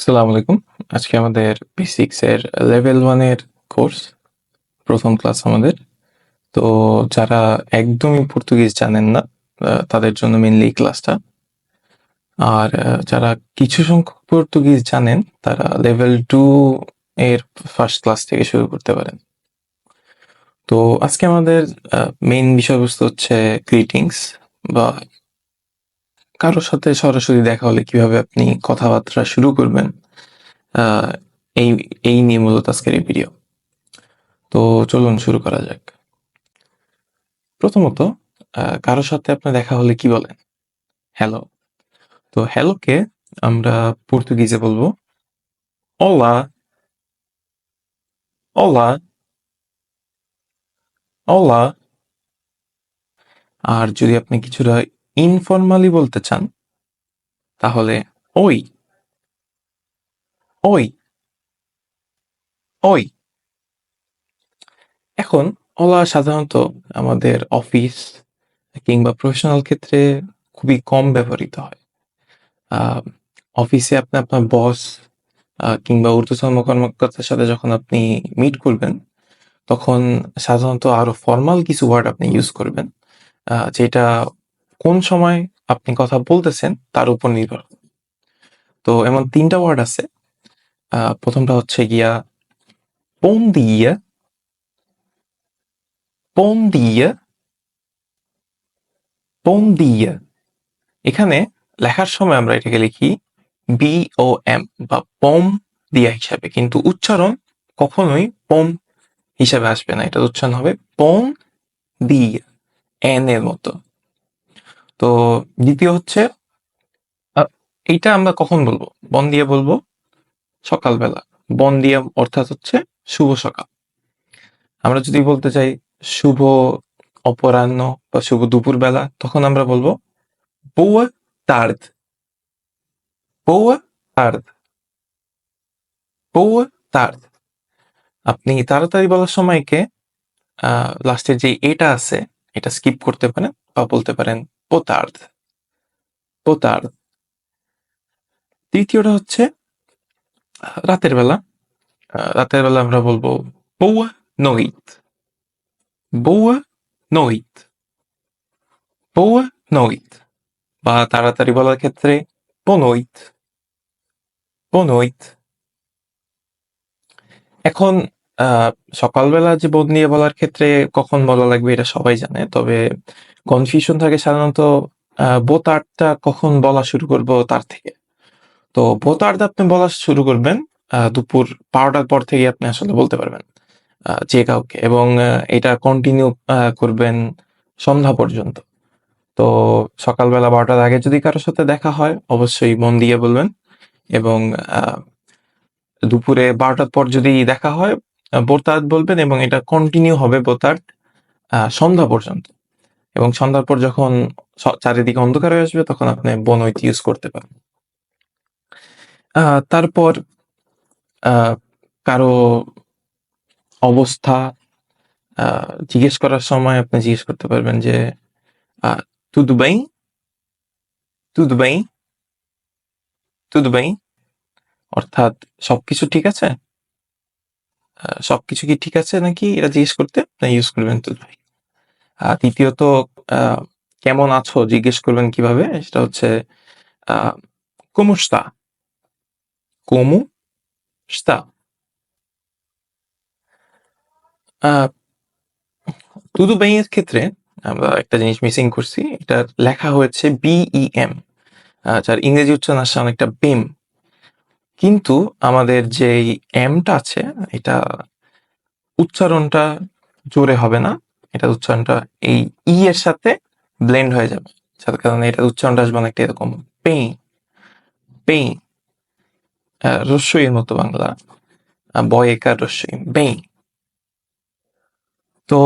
আসসালামু আলাইকুম। আজকে আমাদের বেসিক্স এর লেভেল ওয়ানের কোর্স প্রথম ক্লাস আমাদের। তো যারা একদমই পর্তুগিজ জানেন না তাদের জন্য মেনলি ক্লাসটা আর যারা কিছু সংখ্যক পর্তুগিজ জানেন, তারা লেভেল টু এর ফার্স্ট ক্লাস থেকে শুরু করতে পারেন। তো আজকে আমাদের মেইন বিষয়বস্তু হচ্ছে গ্রিটিংস বা কারোর সাথে সরাসরি দেখা হলে কীভাবে আপনি কথাবার্তা শুরু করবেন এই এই নিয়ে মূলত আজকের এই ভিডিও তো চলুন শুরু করা যাক। প্রথমত কারোর সাথে আপনার দেখা হলে কি বলেন? হ্যালো তো হ্যালোকে আমরা পর্তুগিজে বলব ওলা ওলা ওলা আর যদি আপনি কিছুটা ইনফরমালি বলতে চান, তাহলে ওই ওই ওই। এখন ওলা সাধারণত আমাদের অফিস কিংবা প্রফেশনাল ক্ষেত্রে খুবই কম ব্যবহৃত হয়। অফিসে আপনি আপনার বস কিংবা ঊর্ধ্বতন কর্মকর্তার সাথে যখন আপনি মিট করবেন, তখন সাধারণত আরও ফর্মাল কিছু ওয়ার্ড আপনি ইউজ করবেন যেটা কোন সময় আপনি কথা বলতেছেন তার উপর নির্ভর। তো এমন তিনটা ওয়ার্ড আছে। প্রথমটা হচ্ছে গিয়া bom dia bom dia bom dia এখানে লেখার সময় আমরা এটাকে লিখি বি ও এম বা পম দিয়া হিসাবে। কিন্তু উচ্চারণ কখনোই পম হিসাবে আসবে না। এটা উচ্চারণ হবে পম দিয়া, এন এর মতো। তো দ্বিতীয় হচ্ছে এইটা আমরা কখন বলব? বন দিয়ে বলব সকালবেলা। বন দিয়ে অর্থাৎ হচ্ছে শুভ সকাল। আমরা যদি বলতে চাই শুভ অপরাহ্ন বা শুভ দুপুরবেলা, তখন আমরা বলব boa tarde boa tarde boa tarde আপনি তাড়াতাড়ি বলার সময়কে লাস্টের যে এটা আছে, এটা স্কিপ করতে পারেন বা বলতে পারেন পোতার্দ পোতার্দ তৃতীয়টা হচ্ছে, রাতের বেলা রাতের বেলা আমরা বলব boa noite boa noite boa noite বা তাড়াতাড়ি বলার ক্ষেত্রে boa noite এখন সকালবেলা যে বোধ নিয়ে বলার ক্ষেত্রে কখন বলা লাগবে এটা সবাই জানে, তবে কনফিউশন থাকে সাধারণত বোতারটা কখন বলা শুরু করব তার থেকে। তো বোতারটা আপনি বলা শুরু করবেন দুপুর বারোটার পর থেকে আপনি আসলে বলতে পারবেন যে কাউকে। এবং এটা কন্টিনিউ করবেন সন্ধ্যা পর্যন্ত। তো সকালবেলা বারোটার আগে যদি কারোর সাথে দেখা হয় অবশ্যই মন দিয়ে বলবেন। এবং দুপুরে বারোটার পর যদি দেখা হয় আহ, বোতার্দ বলবেন এবং এটা কন্টিনিউ হবে বোতার সন্ধ্যা পর্যন্ত। এবং সন্ধ্যার পর যখন চারিদিকে অন্ধকার হয়ে আসবে তখন আপনি বনৈত ইউজ করতে পারেন তারপর কারও অবস্থা জিজ্ঞেস করার সময় আপনি জিজ্ঞেস করতে পারবেন যে আহ, তুদু বাই? তুদু বাই? তুদু বাই? অর্থাৎ সবকিছু ঠিক আছে? সবকিছু কি ঠিক আছে নাকি? এটা জিজ্ঞেস করতে আপনি ইউজ করবেন তুদু ভাই আহ, কেমন আছো? জিজ্ঞেস করবেন কীভাবে? সেটা হচ্ছে está আহ, তুদু বাই এর ক্ষেত্রে আমরা একটা জিনিস মিসিং করছি। এটা লেখা হয়েছে বিইএম যার ইংরেজি উচ্চারণ আসছে অনেকটা বেম কিন্তু আমাদের যে এমটা আছে এটা উচ্চারণটা জোরে হবে না। এটা উচ্চারণটা এই ই এর সাথে ব্লেন্ড হয়ে যাবে। যার কারণে এটা উচ্চারণটা আসবে অনেকটা এরকম। পেই পেই রস্যইয়ের মতো বাংলা। আহ, বয়েকার রস্যই। বেই। তো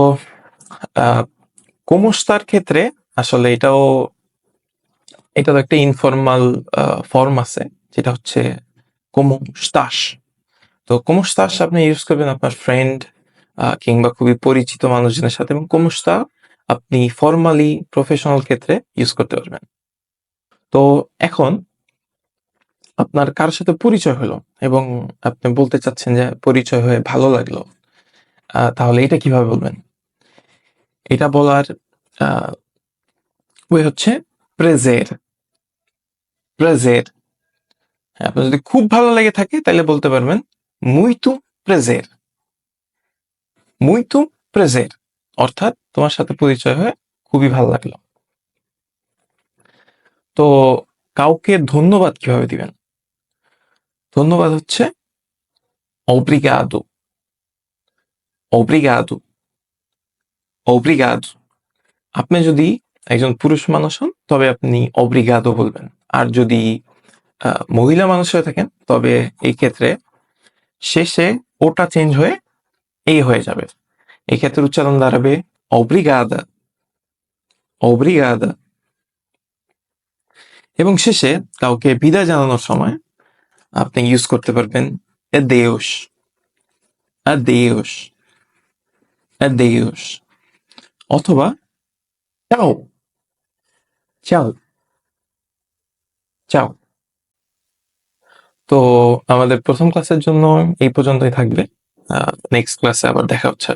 কোমস্তার ক্ষেত্রে আসলে এটাও এটা তো একটা ইনফর্মাল ফর্ম আছে যেটা হচ্ছে কোমস্তাস। তো কোমস্তাস আপনি ইউজ করবেন আপনার ফ্রেন্ড কিংবা খুবই পরিচিত মানুষজনের সাথে এবং কোমস্তা আপনি ফর্মালি প্রফেশনাল ক্ষেত্রে ইউজ করতে পারবেন। তো এখন আপনার কার সাথে পরিচয় হলো এবং আপনি বলতে চাচ্ছেন যে পরিচয় হয়ে ভালো লাগল তাহলে এটা কীভাবে বলবেন? এটা বলার ওই হচ্ছে প্রেজের প্রেজের হ্যাঁ, আপনার যদি খুব ভালো লেগে থাকে তাহলে বলতে পারবেন মুইতু প্রেজের মুইতু প্রেজের অর্থাৎ তোমার সাথে পরিচয় হয়ে খুবই ভালো লাগল। তো কাউকে ধন্যবাদ কীভাবে দিবেন? ধন্যবাদ হচ্ছে obrigado obrigado obrigado আপনি যদি একজন পুরুষ মানুষ হন, তবে আপনি obrigado বলবেন। আর যদি মহিলা মানুষ হয়ে থাকেন, তবে এই ক্ষেত্রে শেষে ওটা চেঞ্জ হয়ে এই হয়ে যাবে। এই ক্ষেত্রে উচ্চারণ দাঁড়াবে obrigada obrigada এবং শেষে কাউকে বিদায় জানানোর সময় আপনি ইউজ করতে পারবেন অথবা ciao ciao ciao তো আমাদের প্রথম ক্লাসের জন্য এই পর্যন্তই থাকবে। নেক্সট ক্লাসে আবার দেখা হচ্ছে।